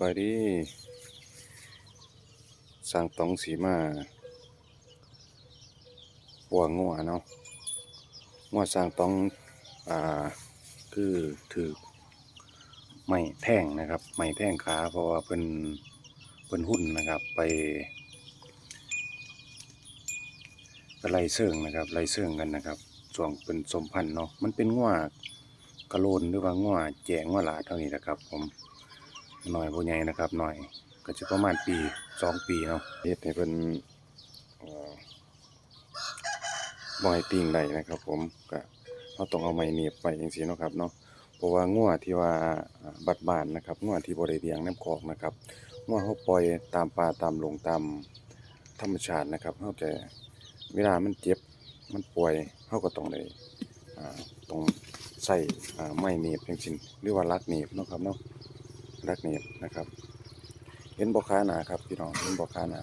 บายดีสร้างตองสีมาปัวงัวเนาะงัวสร้างตองอ่าคือถือไม้แท่งนะครับ ไม้แท่งขาเพราะว่าเพิ่นเพิ่นหุ่นนะครับไปไล่เสื่องนะครับไล่เสื่องกันนะครับช่วงเป็นสมพันธ์เนาะมันเป็นงัวกระโลนหรือว่างัวแจงงัวหลาเท่านี้นะครับผม หน่อยผู้ใหญ่นะครับหน่อยก็จะประมาณปีสองปีเนาะเฮ็ดให้เพิ่นเอ่อบ่ให้ติ่งได้นะครับ ผมก็เราต้องเอาไม้หนีบไปจังซี่เนาะครับเนาะเพราะว่างัวที่ว่าอ่าบัดบานนะครับงัวที่บ่ได้เลี้ยงน้ำคอกนะครับงัวเฮาปล่อยตามป่าตามลงตามธรรมชาตินะครับเฮาจะเวลามันเจ็บมันป่วยเฮาก็ต้องได้อ่าต้องใส่ไม้หนีบจังซี่หรือว่าลักหนีบเนาะครับเนาะ ลักเนียบนะครับ เห็นบ่ค้าหนาครับพี่น้องเห็นบ่ค้าหนา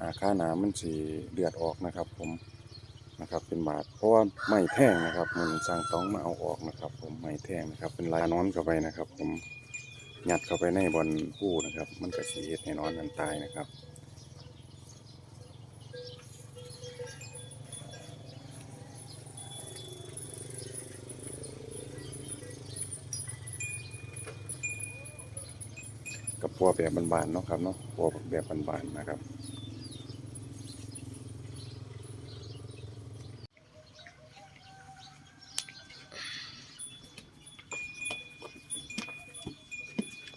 อ่าค้าหนามันสีเดือดออกนะครับ ผมนะครับ เป็นบาดเพราะว่าไม่แท่งนะครับ มันสร้างต้องมาเอาออกนะครับ ผมไม่แท่งนะครับ เป็นลายนอนเข้าไปนะครับ ผมหยัดเข้าไปในบอลคู่นะครับ มันก็สีเห็ดให้นอนมันตายนะครับ กับปัวแบบบานๆเนาะครับเนาะปัวแบบบานๆนะครับ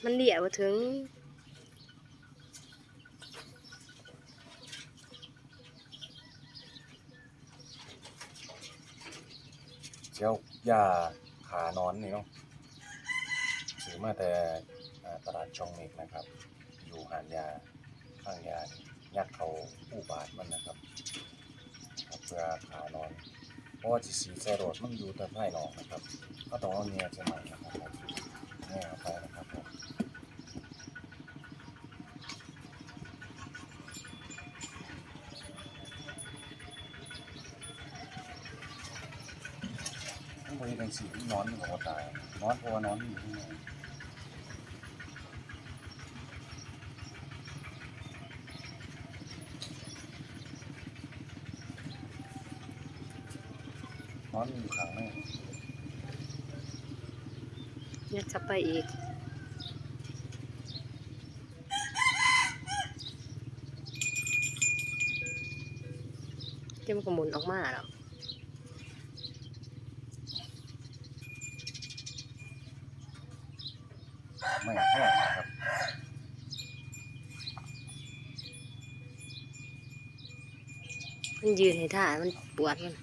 มันเหลี่ยวถึง เจ้ายาขานอนนี่เนาะซื้อมาแต่อ่า ตลาดช่องเมกนะครับ อยู่หานยาข้างยานี่ยัดเขาผู้บาดมันนะครับเพื่อขานอนเพราะว่าจิสีใส่รถมันอยู่แต่ภายนอกนะครับก็ต้องเอาเนี่ยจะใหม่นะครับเนี่ยไปนะครับผมต้องบริการสีนอนมันก็บ่ตายนอนเพราะว่านอนมันอยู่ข้างใน นอนมันอยู่ข้างในยัดเข้าไปอีกเดี๋ยวมันก็หมุนออกมาแล้วไม่แห้งนะครับมันยืนให้ท่ามันปวดมัน